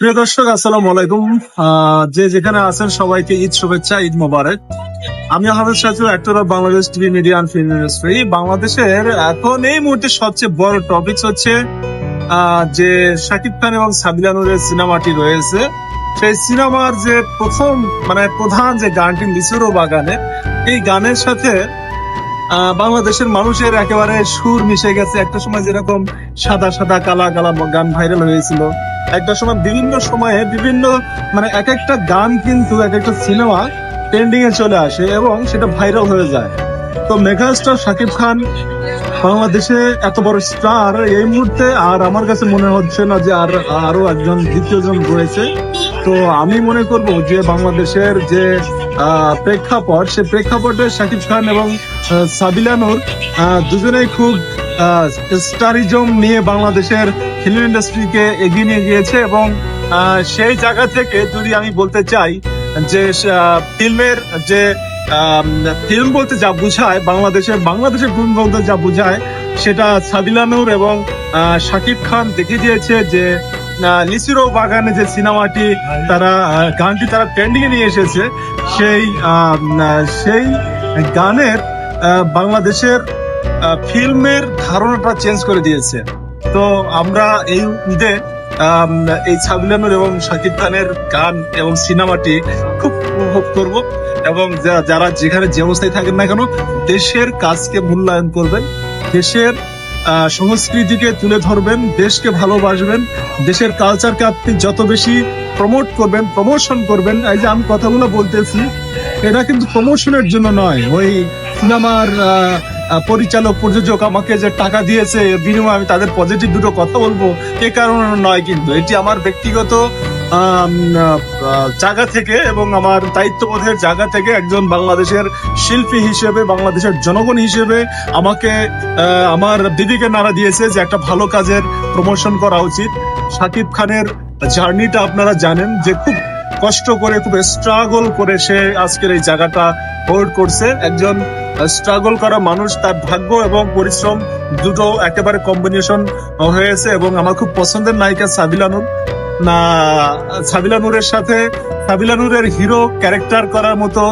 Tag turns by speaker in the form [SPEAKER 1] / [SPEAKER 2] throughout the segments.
[SPEAKER 1] প্রিয় দর্শক আলাইকুম। যে যেখানে আছেন, সবাইকে ঈদ শুভেচ্ছা, ঈদ মোবারক। আমি actor of Bangladesh TV media film industry বাংলাদেশের এখন এই মুহূর্তে সবচেয়ে বড় টপিক হচ্ছে যে শাকিব খান এবং সাবিলা নূরের সিনেমাটি রয়েছে। সেই সিনেমার যে প্রথম মানে প্রধান যে গানটি লিচুরো বাগানে, এই গানের সাথে বাংলাদেশের মানুষের একেবারে সুর মিশে গেছে। একটা সময় যেরকম সাদা সাদা কালা কালা গান ভাইরাল হয়েছিল, একটা সময় বিভিন্ন সময়ে বিভিন্ন মানে এক একটা গান কিন্তু এক একটা সিনেমা ট্রেন্ডিং এ চলে আসে এবং সেটা ভাইরাল হয়ে যায়। তো মেগাস্টার শাকিব খান বাংলাদেশে এত বড় স্টার এই মুহূর্তে আর আমার কাছে মনে হচ্ছে না যে আর আরও একজন দ্বিতীয় জন রয়েছে। তো আমি মনে করব যে বাংলাদেশের যে প্রেক্ষাপট সে প্রেক্ষাপটে শাকিব খান এবং আহ, সাবিলা আহ, দুজনেই খুব স্টারিজম নিয়ে বাংলাদেশের ফিল্ম ইন্ডাস্ট্রিকে এগিয়ে নিয়ে গিয়েছে এবং সেই জায়গা থেকে যদি আমি বলতে চাই যে ফিল্মের যে ফিল্ম বলতে যা বোঝায়, বাংলাদেশের বাংলাদেশের ফিল্ম বলতে যা বোঝায়, সেটা সাবিলানুর এবং শাকিব খান দেখে দিয়েছে যে লিসিরো বাগানে যে সিনেমাটি তারা গানটি তারা ট্রেন্ডিং নিয়ে এসেছে, সেই সেই গানের বাংলাদেশের ফিল্মের ধারণাটা চেঞ্জ করে দিয়েছে। তো আমরা এই ঈদে এই সাবিলানুর এবং শাকিব খানের গান এবং সিনেমাটি খুব উপভোগ করব এবং যারা যেখানে যে অবস্থায় থাকেন না কেন, দেশের কাজকে মূল্যায়ন করবেন, দেশের সংস্কৃতিকে তুলে ধরবেন, দেশকে ভালোবাসবেন, দেশের কালচারকে আপনি যত বেশি প্রমোট করবেন প্রমোশন করবেন, এই যে আমি কথাগুলো বলতেছি, এটা কিন্তু প্রমোশনের জন্য নয়। ওই সিনেমার পরিচালক, প্রযোজক আমাকে যে টাকা দিয়েছে বিনিময়ে আমি তাদের পজিটিভ দুটো কথা বলব। এ কারণে নয় কিন্তু, এটি আমার ব্যক্তিগত জায়গা থেকে এবং আমার দায়িত্ববোধের জায়গা থেকে একজন বাংলাদেশের শিল্পী হিসেবে, বাংলাদেশের জনগণ হিসেবে আমাকে আমার দিদিকে নাড়া দিয়েছে যে একটা ভালো কাজের প্রমোশন করা উচিত। শাকিব খানের জার্নিটা আপনারা জানেন যে খুব কষ্ট করে, খুব স্ট্রাগল করে সে আজকের এই জায়গাটা হোল্ড করছে। একজন স্ট্রাগল করা মানুষ, তার ভাগ্য এবং পরিশ্রম দুটো একেবারে কম্বিনেশন হয়েছে এবং আমার খুব পছন্দের নায়িকা সাবিলানুর না সাবিলানুরের সাথে সাবিলানুরের হিরো ক্যারেক্টার করার মতো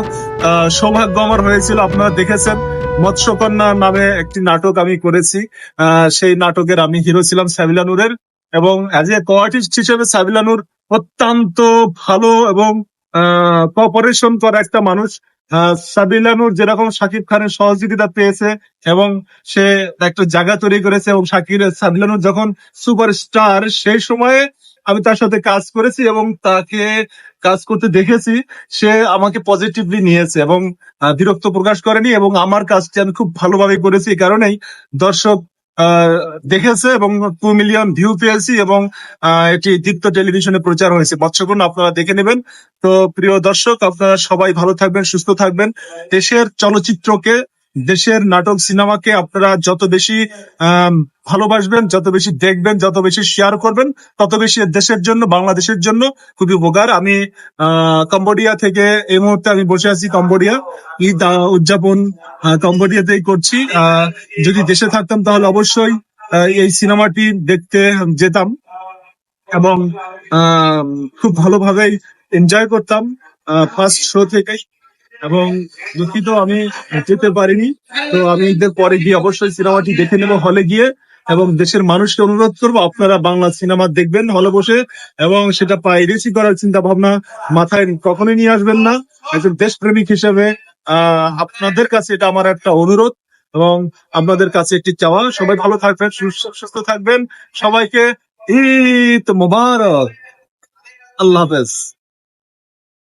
[SPEAKER 1] সৌভাগ্য আমার হয়েছিল। আপনারা দেখেছেন, মৎস্যকন্যা নামে একটি নাটক আমি করেছি। সেই নাটকের আমি হিরো ছিলাম সাবিলানুরের এবং অ্যাজ এ কোয়ার্টিস্ট হিসেবে সাবিলানুর অত্যন্ত ভালো এবং কোঅপারেশন করা একটা মানুষ। সাবিলানুর যেরকম সাকিব খানের সহযোগিতা পেয়েছে এবং সে একটা জায়গা তৈরি করেছে এবং শাকির সাবিলানুর যখন সুপারস্টার, সেই সময়ে আমি তার সাথে কাজ করেছি এবং তাকে কাজ করতে দেখেছি। সে আমাকে পজিটিভলি নিয়েছে এবং বিরক্ত প্রকাশ করেনি এবং আমার কাজটি আমি খুব ভালোভাবে করেছি এই কারণেই। দর্শক দেখেছে এবং টু মিলিয়ন ভিউ পেয়েছি এবং এটি দীপ্ত টেলিভিশনে প্রচার হয়েছে। মৎস্যগুণ আপনারা দেখে নেবেন। তো প্রিয় দর্শক, আপনারা সবাই ভালো থাকবেন, সুস্থ থাকবেন। দেশের চলচ্চিত্রকে দেশের নাটক, সিনেমাকে আপনারা যত বেশি ভালোবাসবেন, যত বেশি দেখবেন, যত বেশি শেয়ার করবেন, তত বেশি দেশের জন্য, বাংলাদেশের জন্য খুবই উপকার। আমি কম্বোডিয়া থেকে এই মুহূর্তে আমি বসে আছি কম্বোডিয়া ঈদ উদযাপন কম্বোডিয়াতেই করছি। যদি দেশে থাকতাম তাহলে অবশ্যই এই সিনেমাটি দেখতে যেতাম এবং খুব ভালোভাবেই এনজয় করতাম ফার্স্ট শো থেকেই। এবং দুঃখিত আমি যেতে পারিনি। তো আমি ঈদের পরে গিয়ে অবশ্যই সিনেমাটি দেখে নেব হলে গিয়ে এবং দেশের মানুষকে অনুরোধ করব, আপনারা বাংলা সিনেমা দেখবেন হলে বসে এবং সেটা পাইরেসি করার চিন্তা ভাবনা মাথায় কখনোই নিয়ে আসবেন না। একজন দেশপ্রেমিক হিসেবে, আহ, আপনাদের কাছে এটা আমার একটা অনুরোধ এবং আপনাদের কাছে একটি চাওয়া। সবাই ভালো থাকবেন, সুস্থ সুস্থ থাকবেন। সবাইকে ঈদ মোবারক। আল্লাহ হাফেজ।